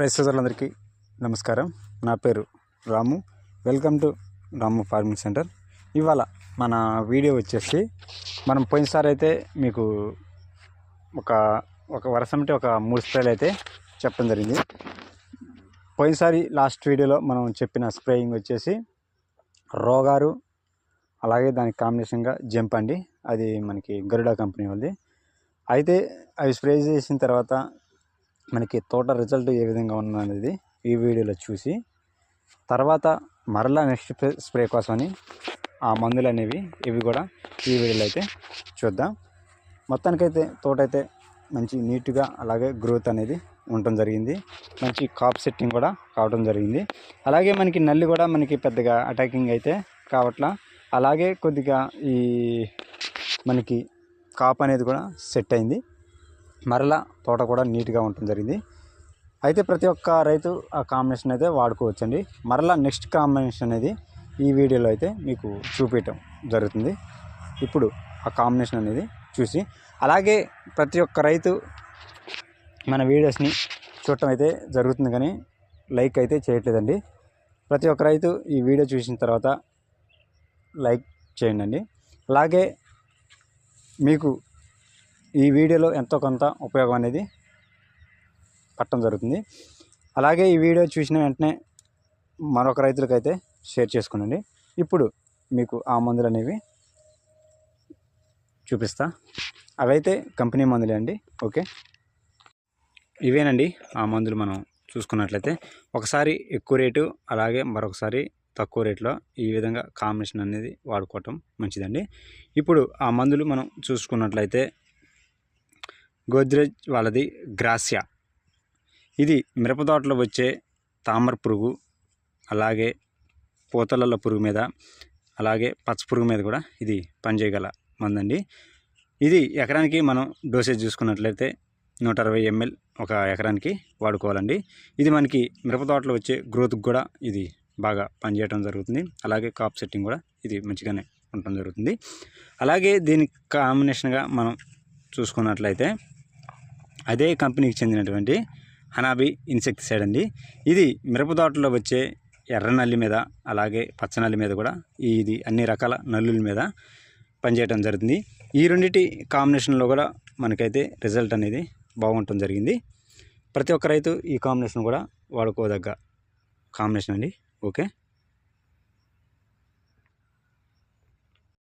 Rice సోదరులందరికీ నమస్కారం. నా పేరు Ramu. Welcome to Ramu farming centre. ఇవాళ మన వీడియో వచ్చేసి మనం పోయినసారి అయితే మీకు ఒక ఒక వరుస అంటే ఒక మూడు స్ప్రేలు అయితే చెప్పడం జరిగింది. పోయినసారి లాస్ట్ వీడియోలో మనం చెప్పిన స్ప్రేయింగ్ వచ్చేసి రోగారు అలాగే దానికి కాంబినేషన్గా జంప్ అండి. అది మనకి గరుడా కంపెనీ వాళ్ళది. అయితే అవి స్ప్రే చేసిన తర్వాత మనకి తోట రిజల్ట్ ఏ విధంగా ఉన్నది ఈ వీడియోలో చూసి తర్వాత మరలా నెక్స్ట్ స్ప్రే స్ప్రే కోసమని ఆ మందులు అనేవి ఇవి కూడా ఈ వీడియోలో అయితే చూద్దాం. మొత్తానికైతే తోట అయితే మంచి నీట్గా అలాగే గ్రోత్ అనేది ఉండటం జరిగింది. మంచి కాప్ సెట్టింగ్ కూడా కావడం జరిగింది. అలాగే మనకి నల్లి కూడా మనకి పెద్దగా అటాకింగ్ అయితే కావట్లా. అలాగే కొద్దిగా ఈ మనకి కాప్ అనేది కూడా సెట్ అయింది. మరలా తోట కూడా నీట్గా ఉండటం జరిగింది. అయితే ప్రతి ఒక్క రైతు ఆ కాంబినేషన్ అయితే వాడుకోవచ్చండి. మరలా నెక్స్ట్ కాంబినేషన్ అనేది ఈ వీడియోలో అయితే మీకు చూపించడం జరుగుతుంది. ఇప్పుడు ఆ కాంబినేషన్ అనేది చూసి అలాగే ప్రతి ఒక్క రైతు మన వీడియోస్ని చూడటం అయితే జరుగుతుంది కానీ లైక్ అయితే చేయట్లేదండి. ప్రతి ఒక్క రైతు ఈ వీడియో చూసిన తర్వాత లైక్ చేయండి. అలాగే మీకు ఈ వీడియోలో ఎంతో కొంత ఉపయోగం అనేది పట్టడం జరుగుతుంది. అలాగే ఈ వీడియో చూసిన వెంటనే మరొక రైతులకైతే షేర్ చేసుకునండి. ఇప్పుడు మీకు ఆ మందులు అనేవి చూపిస్తా. అవైతే కంపెనీ మందులే అండి. ఓకే? ఇవేనండి ఆ మందులు మనం చూసుకున్నట్లయితే. ఒకసారి ఎక్కువ రేటు అలాగే మరొకసారి తక్కువ రేట్లో ఈ విధంగా కాంబినేషన్ అనేది వాడుకోవటం మంచిదండి. ఇప్పుడు ఆ మందులు మనం చూసుకున్నట్లయితే గోద్రేజ్ వాళ్ళది గ్రాసియా. ఇది మిరప తోటలో వచ్చే తామర పురుగు అలాగే పూతలల్ల పురుగు మీద అలాగే పచ్చ పురుగు మీద కూడా ఇది పనిచేయగల మందండి. ఇది ఎకరానికి మనం డోసేజ్ చూసుకున్నట్లయితే నూట అరవై ఎంఎల్ ఒక ఎకరానికి వాడుకోవాలండి. ఇది మనకి మిరప తోటలో వచ్చే గ్రోత్కి కూడా ఇది బాగా పనిచేయడం జరుగుతుంది. అలాగే కాప్ సెట్టింగ్ కూడా ఇది మంచిగానే ఉండటం జరుగుతుంది. అలాగే దీనికి కాంబినేషన్గా మనం చూసుకున్నట్లయితే అదే కంపెనీకి చెందినటువంటి హనాబి ఇన్సెక్టిసైడ్ అండి ఇది మిరప తోటలో వచ్చే ఎర్ర నల్లి మీద అలాగే పచ్చ నల్లి మీద కూడా ఇది అన్ని రకాల నల్లుల మీద పనిచేయడం జరుగుతుంది. ఈ రెండింటి కాంబినేషన్లో కూడా మనకైతే రిజల్ట్ అనేది బాగుండటం జరిగింది. ప్రతి ఒక్క రైతు ఈ కాంబినేషన్ కూడా వాడుకోదగ్గ కాంబినేషన్ అండి. ఓకే.